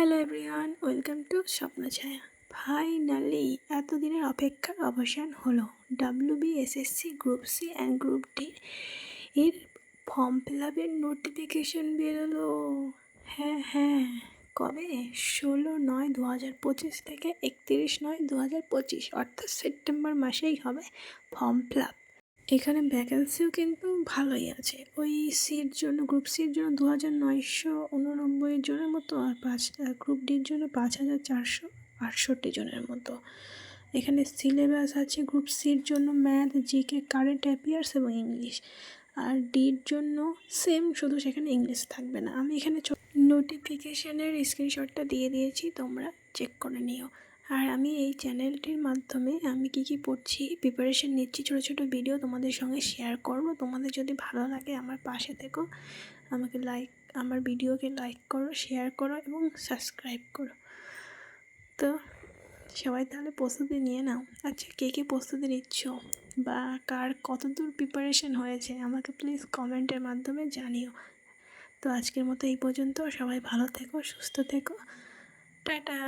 Hello everyone welcome to স্বপ্ন ছায়া finally এতদিনের অপেক্ষার অবসান হলো। W B SSC group C and group D এর ফর্ম ফিল আপের নোটিফিকেশন বেরোলো। হ্যাঁ হ্যাঁ। কবে? ষোলো নয় দু হাজার পঁচিশ থেকে একত্রিশ নয় দু হাজার পঁচিশ, অর্থাৎ সেপ্টেম্বর মাসেই হবে ফর্ম ফিল আপ এখানে ভ্যাকেন্সিও কিন্তু ভালোই আছে। ওই সির জন্য গ্রুপ সির জন্য দু হাজার নয়শো উননব্বই জনের মতো আর পাঁচ হাজার গ্রুপ ডির জন্য পাঁচ হাজার চারশো আটষট্টি জনের মতো। এখানে সিলেবাস আছে গ্রুপ সির জন্য ম্যাথ জিকে কারেন্ট অ্যাফেয়ার্স এবং ইংলিশ আর ডির জন্য সেম শুধু সেখানে ইংলিশ থাকবে না। আমি এখানে নোটিফিকেশানের স্ক্রিনশটটা দিয়ে দিয়েছি, তোমরা চেক করে নিও। আর আমি এই চ্যানেলটির মাধ্যমে আমি কি কি পড়ছি প্রিপারেশন নিচ্ছি, ছোটো ছোটো ভিডিও তোমাদের সঙ্গে শেয়ার করব। তোমাদের যদি ভালো লাগে আমার পাশে থেকো, আমাকে লাইক আমার ভিডিওকে লাইক করো শেয়ার করো এবং সাবস্ক্রাইব করো। তো সবাই তাহলে প্রস্তুতি নিয়ে নাও। আচ্ছা কে কে প্রস্তুতি নিচ্ছ বা কার কতদূর প্রিপারেশন হয়েছে আমাকে প্লিজ কমেন্টের মাধ্যমে জানিও। তো আজকের মতো এই পর্যন্ত। সবাই ভালো থেকো, সুস্থ থেকো। টাটা!